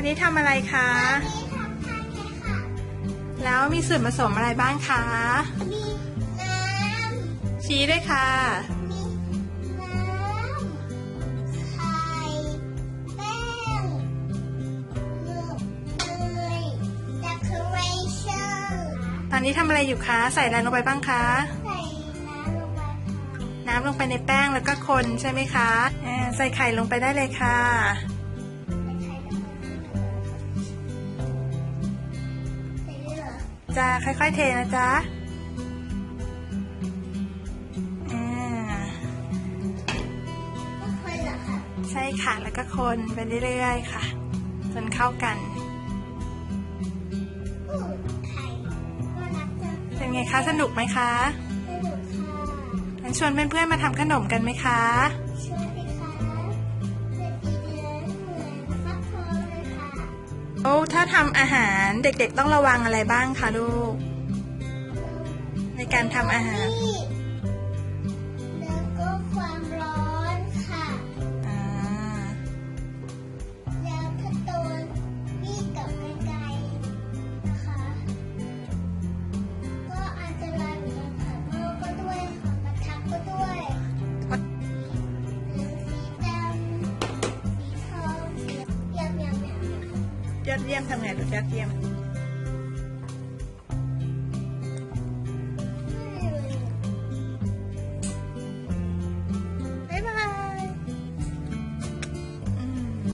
วันนี้ทำอะไรคะนี่ทำทานแค่ค่ะแล้วมีส่วนผสมอะไรบ้างคะ มีน้ชี้ด้วยค่ะำมีน้ำ ไข่แป้งเนยเนย decoration ตอนนี้ทำอะไรอยู่คะ ใส่อะไรลงไปบ้างคะ ใส่น้ำลงไปค่ะ น้ำลงไปในแป้งแล้วก็คนใช่ไหมคะอ่าใส่ไข่ลงไปได้เลยค่ะ จะค่อยๆเทนะจ๊ะอ่าไม่ค่อยเหรอคะใช่ค่ะ แล้วก็คนไปเรื่อยๆค่ะ จนเข้ากันอู้ไข่ก็รักจังเป็นไงคะ สนุกไหมคะสนุกค่ะงั้นชวนเพื่อนๆมาทำขนมกันไหมคะช่วย โอ้ถ้าทำอาหารเด็กๆต้องระวังอะไรบ้างคะลูก ในการทำอาหาร ยอดเยี่ยมทำไงลูกยอดเยี่ยม